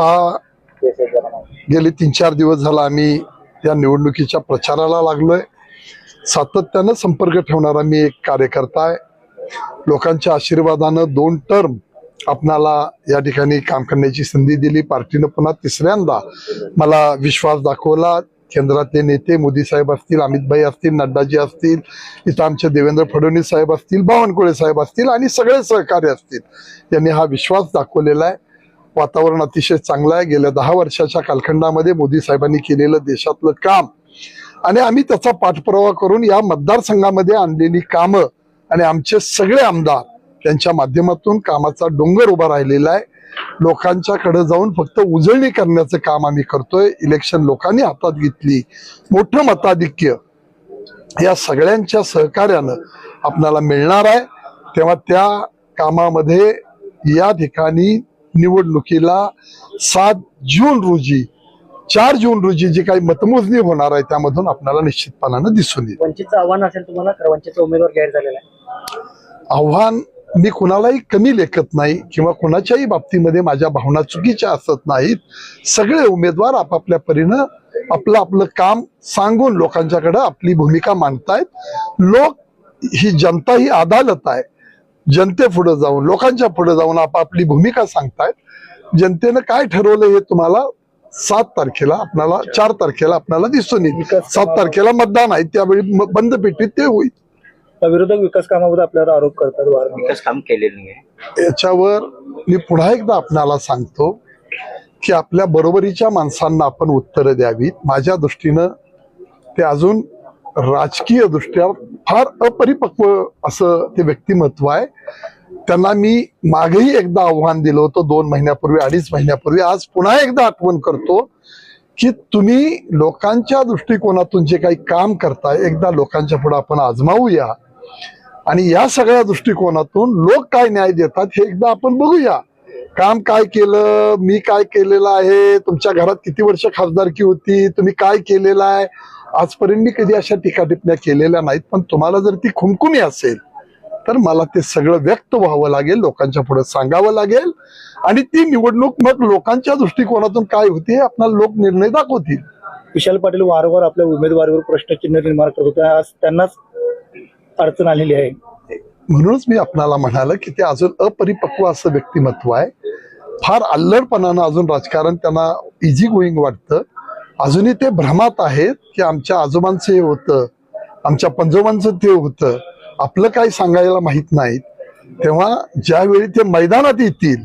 हा गेले तीन चार दिवस झाला आम्ही या निवडणुकीच्या प्रचाराला लागलोय. सातत्यानं संपर्क ठेवणारा मी एक कार्यकर्ता आहे. लोकांच्या आशीर्वादानं दोन टर्म आपणाला या ठिकाणी काम करण्याची संधी दिली. पार्टीनं पुन्हा तिसऱ्यांदा मला विश्वास दाखवला. केंद्रातले नेते मोदी साहेब असतील अमितभाई असतील नड्डाजी असतील इथं आमचे देवेंद्र फडणवीस साहेब असतील बावनकुळे साहेब असतील आणि सगळे सहकारी असतील. यांनी हा विश्वास दाखवलेला आहे. वातावरण अतिशय चांगलं आहे. गेल्या दहा वर्षाच्या कालखंडामध्ये मोदी साहेबांनी केलेलं देशातलं काम. आणि आम्ही त्याचा पाठपुरावा करून या मतदारसंघामध्ये आणलेली कामं आणि आमचे सगळे आमदार त्यांच्या माध्यमातून कामाचा डोंगर उभा राहिलेला आहे. लोकांच्याकडे जाऊन फक्त उजळणी करण्याचं काम आम्ही करतोय. इलेक्शन लोकांनी हातात घेतली. मोठं मताधिक्य या सगळ्यांच्या सहकार्यानं आपल्याला मिळणार आहे. तेव्हा त्या कामामध्ये या ठिकाणी निवडणुकीला सात जून रोजी चार जून रोजी जी काही मतमोजणी होणार आहे त्यामधून आपल्याला निश्चितपणानं दिसून येईल. वंचितचं आव्हान असेल तुम्हाला वंचितचा उमेदवार जाहीर झालेला आहे. आव्हान मी कुणालाही कमी लेखत नाही किंवा कुणाच्याही बाबतीमध्ये माझ्या भावना चुकीच्या असत नाहीत. सगळे उमेदवार आपापल्या परीनं आपलं आपलं काम सांगून लोकांच्याकडे आपली भूमिका मांडतायत. लोक ही जनता ही अदालत आहे. जनते पुढे जाऊन लोकांच्या पुढे जाऊन आपापली भूमिका सांगतायत. जनतेनं काय ठरवलं हे तुम्हाला सात तारखेला आपल्याला चार तारखेला आपल्याला दिसून येईल. सात तारखेला मतदान आहे त्यावेळी बंद पेटीत ते होईल. विरोधक विकास कामाबद्दल आपल्यावर आरोप करतात विकास काम केलेलं नाही. याच्यावर मी पुन्हा एकदा आपणाला सांगतो की आपल्या बरोबरीच्या माणसांना आपण उत्तरं द्यावीत. माझ्या दृष्टीनं ते अजून राजकीय दृष्ट्या फार अपरिपक्व असं ते व्यक्तिमत्व आहे. त्यांना मी मागेही एकदा आव्हान दिलं होतं दोन महिन्यापूर्वी अडीच महिन्यापूर्वी. आज पुन्हा एकदा आठवण करतो की तुम्ही लोकांच्या दृष्टिकोनातून जे काही काम करताय एकदा लोकांच्या पुढे आपण आजमावूया. आणि या सगळ्या दृष्टिकोनातून लोक काय न्याय देतात हे एकदा आपण बघूया. काम काय केलं मी काय केलेलं आहे तुमच्या घरात किती वर्ष खासदारकी होती तुम्ही काय केलेलं आहे आजपर्यंत मी कधी अशा टीका टिप्पण्या केलेल्या नाहीत पण तुम्हाला जर ती खुमखुमी असेल तर मला ते सगळं व्यक्त व्हावं लागेल लोकांच्या पुढे सांगावं लागेल. आणि ती निवडणूक मग लोकांच्या दृष्टिकोनातून काय होती हे आपल्याला लोक निर्णय दाखवतील. विशाल पाटील वारंवार आपल्या उमेदवारीवर प्रश्नचिन्ह निर्माण करत होते. आज त्यांनाच अडचण आलेली आहे. म्हणूनच मी आपणाला म्हणाल की ते अजून अपरिपक्व असं व्यक्तिमत्व आहे. फार अल्लडपणानं अजून राजकारण त्यांना इझी गोईंग वाटतं. अजूनही ते भ्रमात आहेत की आमच्या आजोबांचं हे होतं आमच्या पंजोबांचं ते होतं. आपलं काही सांगायला माहीत नाहीत. तेव्हा ज्यावेळी ते मैदानात येतील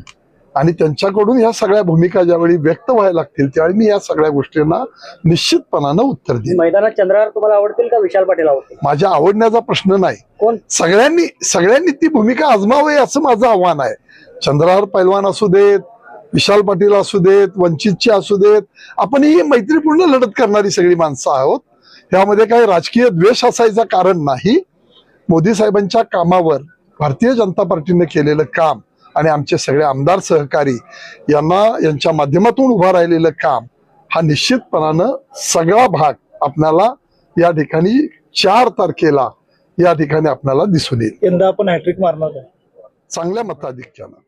आणि त्यांच्याकडून ह्या सगळ्या भूमिका ज्यावेळी व्यक्त व्हायला लागतील त्यावेळी मी या सगळ्या गोष्टींना निश्चितपणानं उत्तर देईन. मैदानात चंद्रहार तुम्हाला आवडतील का विशाल पाटील आवडतील? माझ्या आवडण्याचा प्रश्न नाही. कोण? सगळ्यांनी सगळ्यांनी ती भूमिका आजमावी असं माझं आव्हान आहे. चंद्रहार पैलवान असू देत विशाल पाटील असू देत वंचितचे असू देत आपण ही मैत्रीपूर्ण लढत करणारी सगळी माणसं आहोत. त्यामध्ये काही राजकीय द्वेष असायचं कारण नाही. मोदी साहेबांच्या कामावर भारतीय जनता पार्टीने केलेलं काम आणि आमचे सगळे आमदार सहकारी यांना यांच्या माध्यमातून उभं राहिलेलं काम हा निश्चितपणानं सगळा भाग आपल्याला या ठिकाणी चार तारखेला या ठिकाणी आपल्याला दिसून येईल. यंदा आपण हॅट्रिक मारणार चांगल्या मताधिक्यानं.